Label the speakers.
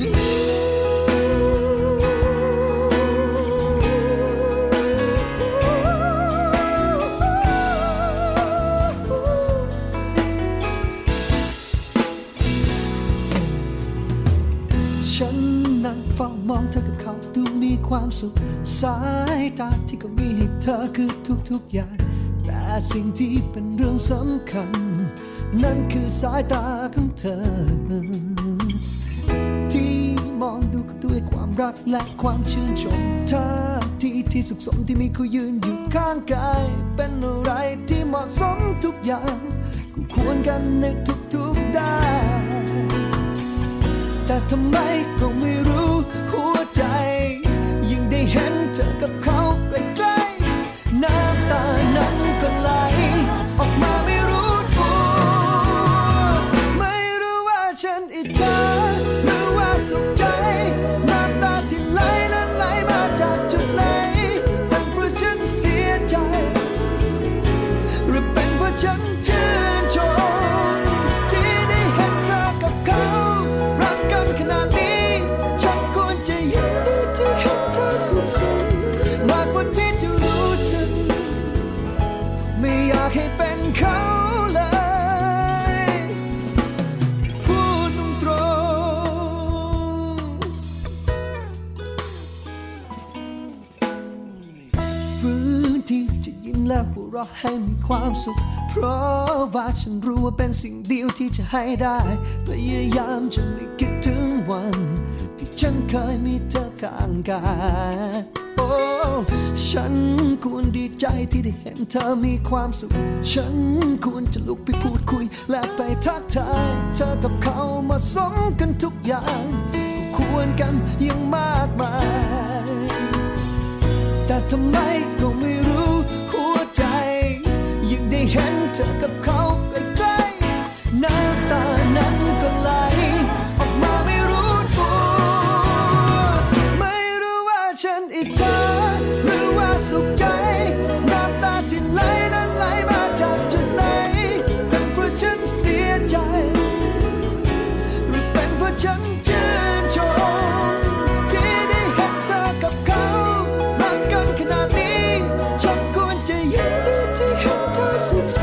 Speaker 1: ฉันนั่งเฝ้ามองเธอกับเขาดูมีความสุข สายตาที่ก็มีให้เธอคือทุกๆอย่าง แต่สิ่งที่เป็นเรื่องสำคัญ นั่นคือสายตาของเธอ รักและความชื่นชมท่าทีที่สุขสมที่มีเขายืนอยู่ข้างกาย เป็นอะไรที่เหมาะสมทุกอย่างกูควรกันในทุกๆด้านแต่ทำไมก็ไม่รู้หัวใจ ยิ่งได้เห็นเธอกับเขาใกล้ๆหน้ำตานั้นก็ลอ ที่จะยิ้มและหัวเราะให้มีความสุข เพราะว่าฉันรู้ว่าเป็นสิ่งเดียวที่จะให้ได้พยายามจะไม่คิดถึงวัน ที่ฉันเคยมีเธอข้างกายโอ้ฉันควรดีใจที่ได้เห็นเธอมีความสุข ฉันควรจะลุกไปพูดคุย และไปทักทายเธอกับเขามาสมกันทุกอย่างควรกันยังมากมาย แต่ทำไม นั้นก็ไหลออกมาไม่รู้ตัวไม่รู้ว่าฉันอิจฉาหรือว่าสุขใจ น้ำตาที่ไหลนั้นไหลมาจากจุดไหนเป็นเพราะฉันเสียใจ หรือเป็นเพราะฉันชื่นชมที่ได้เห็นเธอกับเขารักกันขนาดนี้ ฉันควรจะยินดีที่เห็นเธอสุขส